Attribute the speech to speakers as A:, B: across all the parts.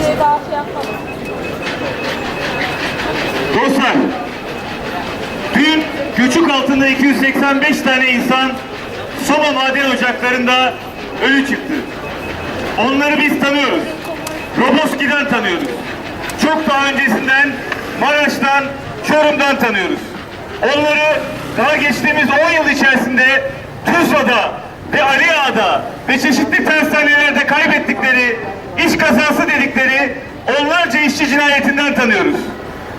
A: Şey daha şey yapmadım.
B: Dostlar, dün göçük altında 285 tane insan Soma maden ocaklarında ölü çıktı. Onları biz tanıyoruz. Roboski'den tanıyoruz. Çok daha öncesinden Maraş'tan, Çorum'dan tanıyoruz. Onları daha geçtiğimiz 10 yıl içerisinde Tuzla'da ve Ali Ağa'da ve çeşitli tersanelerde kaybettikleri iş kazası dedikleri onlarca işçi cinayetinden tanıyoruz.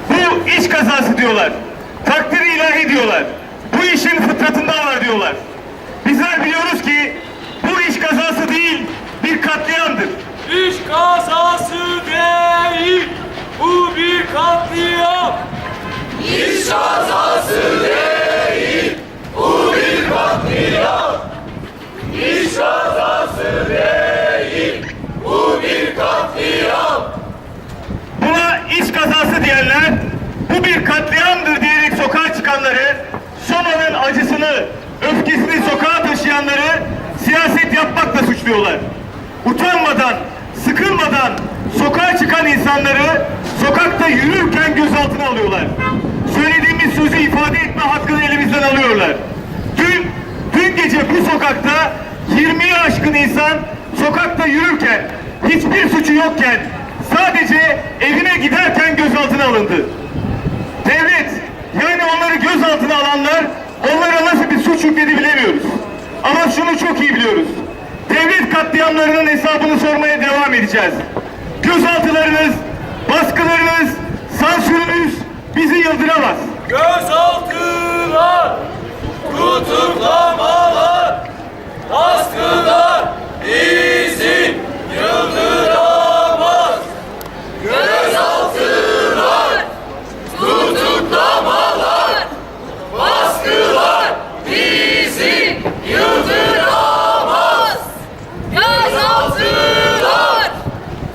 B: Bu iş kazası diyorlar. Takdiri ilahi diyorlar. Bu işin fıtratında var diyorlar. Bizler biliyoruz ki bu iş kazası değil bir katliamdır.
C: İş kazası değil, bu bir katliam. İş kazası değil, bu bir katliam. İş kazası değil, bu bir katliam.
B: Buna iş kazası diyenler bu bir katliamdır diyerek sokağa çıkanları, Soma'nın acısını, öfkesini sokağa taşıyanları siyaset yapmakla suçluyorlar. Utanmadan, sıkılmadan sokağa çıkan insanları sokakta yürürken gözaltına alıyorlar. Söylediğimiz sözü ifade etme hakkını elimizden alıyorlar. Dün, dün gece bu sokakta 20'yi aşkın insan sokakta yürürken, hiçbir suçu yokken sadece evine giderken gözaltına alındı. Devlet, yani onları alanlar onlara nasıl bir suç yükledi bilemiyoruz. Ama şunu çok iyi biliyoruz. Devlet katliamlarının hesabını sormaya devam edeceğiz. Gözaltılarınız, baskılarınız, sansürünüz bizi yıldıramaz.
C: Gözaltılar, tutuklamalar, baskılar bizi yıldıramaz. Gözaltılar, tutuklamalar, baskılar bizi yıldıramaz. Gözaltılar,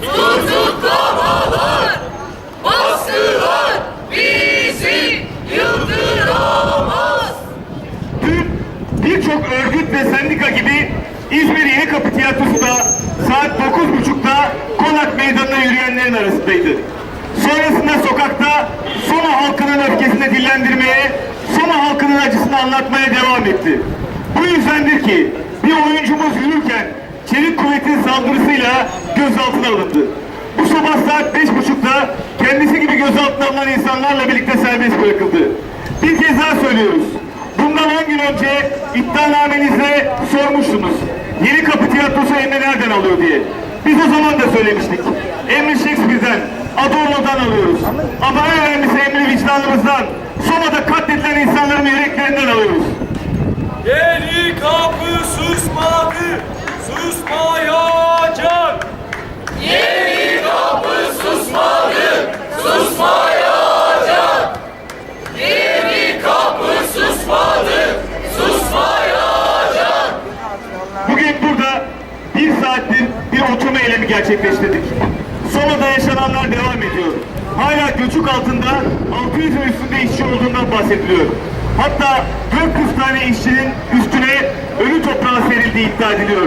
C: tutuklamalar, baskılar bizi yıldıramaz.
B: Dün birçok örgüt ve sendika gibi İzmir Yenikapı Tiyatrosu da saat 9.30'da Konak Meydanı'na yürüyenlerin arasındaydı. Sonrasında sokakta Soma halkının öfkesini dillendirmeye, Soma halkının acısını anlatmaya devam etti. Bu yüzdendir ki bir oyuncumuz yürürken çelik kuvvetin saldırısıyla gözaltına alındı. Bu sabah saat 5.30'da kendisi gibi gözaltına alınan insanlarla birlikte serbest bırakıldı. Bir kez daha söylüyoruz. Bundan 10 gün önce iddianamenizde sormuştunuz. Yeni Kapı Tiyatrosu emri nereden alıyor diye. Biz o zaman da söylemiştik. Emri Shakespeare'den, Adorno'dan alıyoruz. Ama en önemlisi emri vicdanımızdan, Soma'da katledilen insanların yüreklerinden alıyoruz.
C: Yeni kapı susmadı, susmayacak. Yeni kapı susmadı, susmayacak. Yeni kapı susmadı, susmayacak.
B: Bugün burada bir saattir bir oturma eylemi gerçekleştirdik. Soma'da yaşananlar devam ediyor. Hala göçük altında 600'ün üstünde işçi olduğundan bahsediliyor. Hatta 400 tane işçinin üstüne ölü toprağa serildiği iddia ediliyor.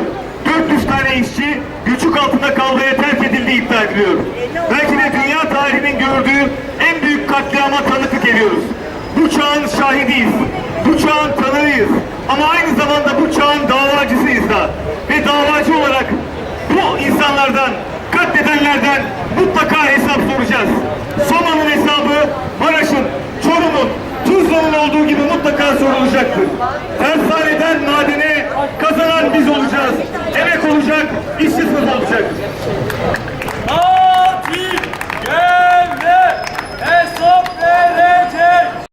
B: 400 tane işçi göçük altında kalmaya terk edildiği iddia ediliyor. Belki de dünya tarihinin gördüğü en büyük katliama tanıklık ediyoruz. Bu çağın şahidiyiz. Bu çağın tanığıyız. Ama aynı zamanda bu çağın davacısıyız sınıf olacak.